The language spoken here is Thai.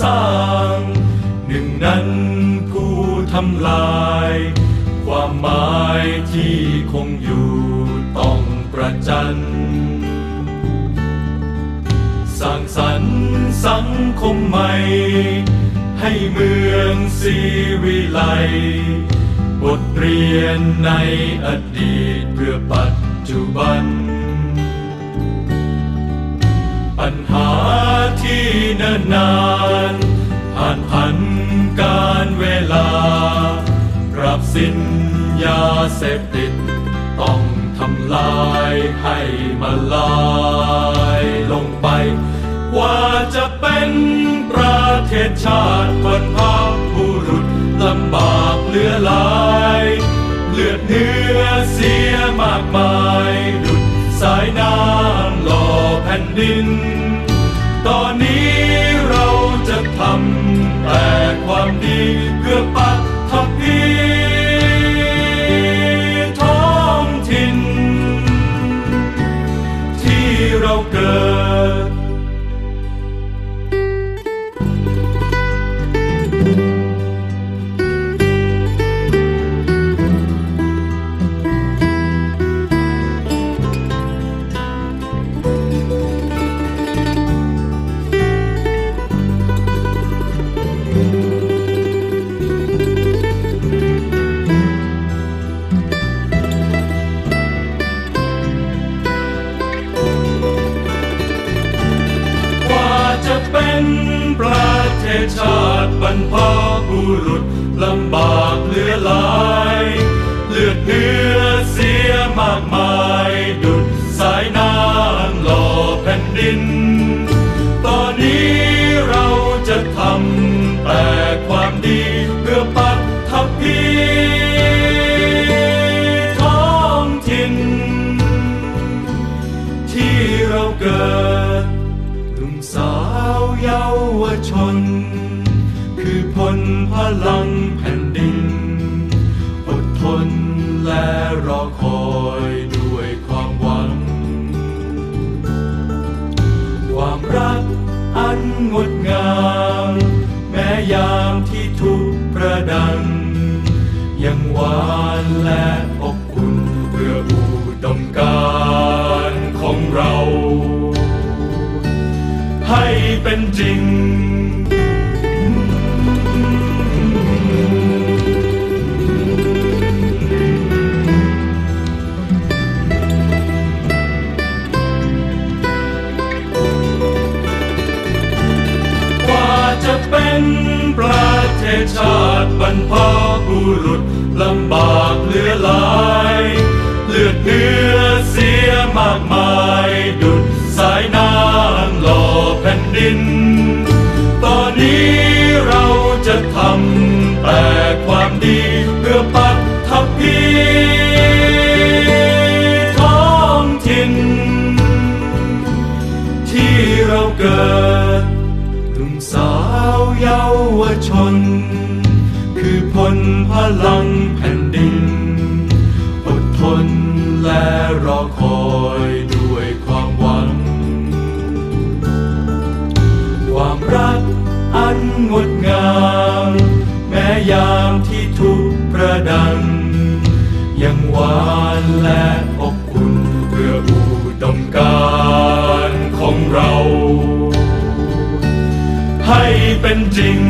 สร้าง หนึ่งนั้นผู้ทำลาย ความหมายที่คงอยู่ต้องประจันสร้างสรรค์สังคมใหม่ ให้เมืองสีวิไลบทเรียนในอดีตเพื่อปัจจุบัน ปัญหา ที่เนิ่นนานผ่านพันการเวลา ปรับสิ้นยาเสพติด ต้องทำลายให้มาลายลงไป ว่าจะเป็นประเทศชาติคนพาบุรุษลำบากเหลือหลายเลือดเนื้อเสียมากมาย ดุดสายน้ำหล่อแผ่นดิน ตอนนี้เราจะทำแต่ความดี เป็นประเทศชาติบรรพบุรุษลำบากเหลือหลาย เลือดเนื้อเสียมากมาย ดุดสายน้ำหล่อแผ่นดิน ตอนนี้เราจะทำแต่ความดีเพื่อปัตถพีท้องถิ่นที่เราเกิดหนุ่มสา ชน คือพลพลังแผ่นดิน อดทนและรอคอยด้วยความหวัง ความรักอันงดงาม แม้ยามที่ทุกประดัง ยังหวานและอบอุ่นเพื่ออุดมการของเรา ให้เป็นจริง เกิดหนุ่มสาวเยาวชน คือพลพลังแผ่นดิน อดทนและรอคอยด้วยความหวัง ความรักอันงดงาม แม้ยามที่ทุกประดัง ยังหวานและอบอุ่นเพื่ออุดมการ ของเรา ให้เป็นจริง